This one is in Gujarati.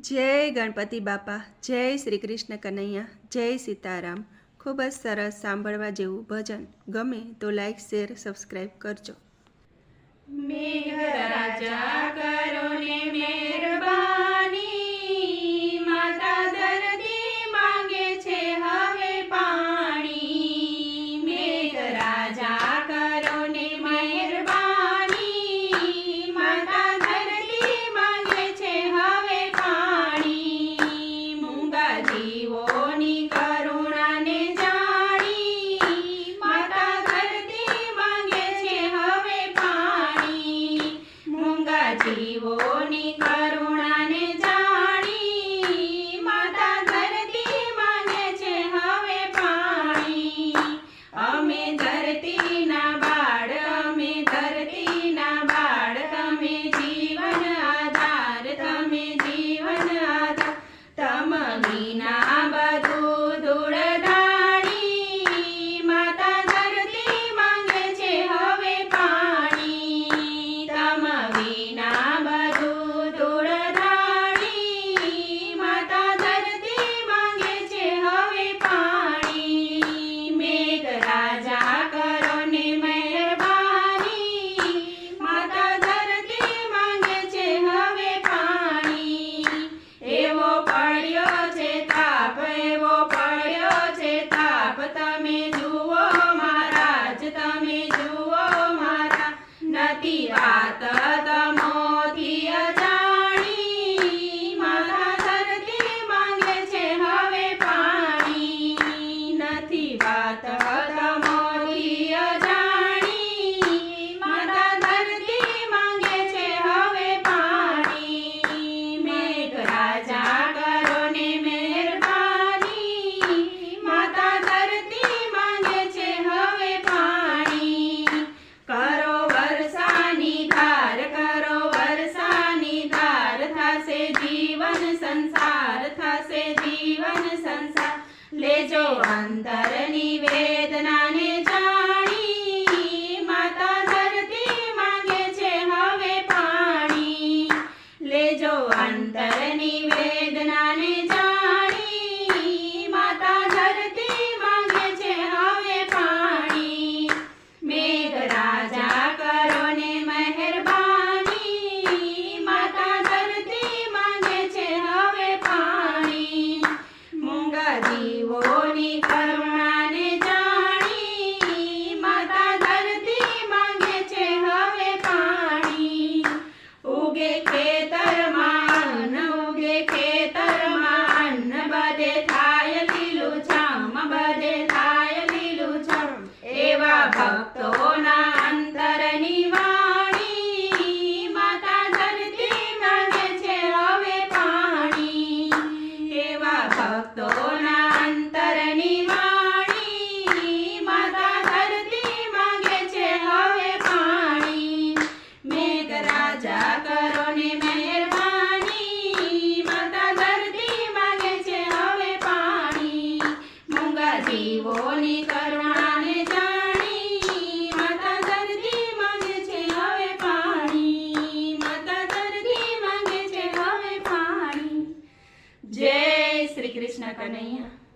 જય ગણપતિ બાપા, જય શ્રી કૃષ્ણ કનૈયા, જય સીતારામ. ખૂબ જ સરસ સાંભળવા જેવું ભજન. ગમે તો લાઈક શેર સબસ્ક્રાઈબ કરજો. મેઘ રાજા કરો ને મેઘ morning. Bye. બધી વાત તમે ಬಂದ ભક્તોના અંતરની વાણી માતા ધરતી માંગે છે હવે પાણી. એવા ભક્તોના અંતરની વાણી માતા ધરતી માંગે છે હવે પાણી. મેઘ રાજા કરો ને મહેરબાની માતા ધરતી માંગે છે હવે પાણી. મૂંગા જીવોની કૃષ્ણ કનૈયા